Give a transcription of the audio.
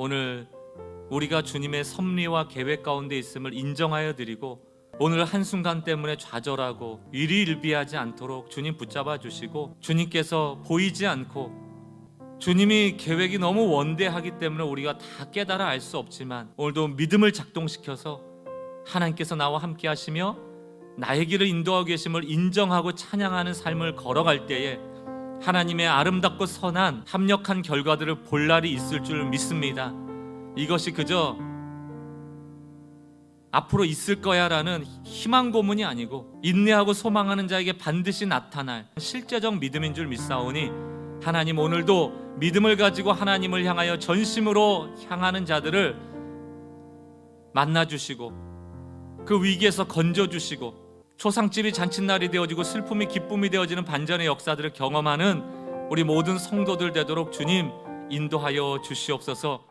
오늘 우리가 주님의 섭리와 계획 가운데 있음을 인정하여 드리고 오늘 한순간 때문에 좌절하고 일희일비하지 않도록 주님 붙잡아 주시고 주님께서 보이지 않고 주님이 계획이 너무 원대하기 때문에 우리가 다 깨달아 알 수 없지만 오늘도 믿음을 작동시켜서 하나님께서 나와 함께 하시며 나의 길을 인도하고 계심을 인정하고 찬양하는 삶을 걸어갈 때에 하나님의 아름답고 선한 합력한 결과들을 볼 날이 있을 줄 믿습니다. 이것이 그저 앞으로 있을 거야라는 희망 고문이 아니고 인내하고 소망하는 자에게 반드시 나타날 실제적 믿음인 줄 믿사오니 하나님 오늘도 믿음을 가지고 하나님을 향하여 전심으로 향하는 자들을 만나 주시고 그 위기에서 건져 주시고 초상집이 잔칫날이 되어지고 슬픔이 기쁨이 되어지는 반전의 역사들을 경험하는 우리 모든 성도들 되도록 주님 인도하여 주시옵소서.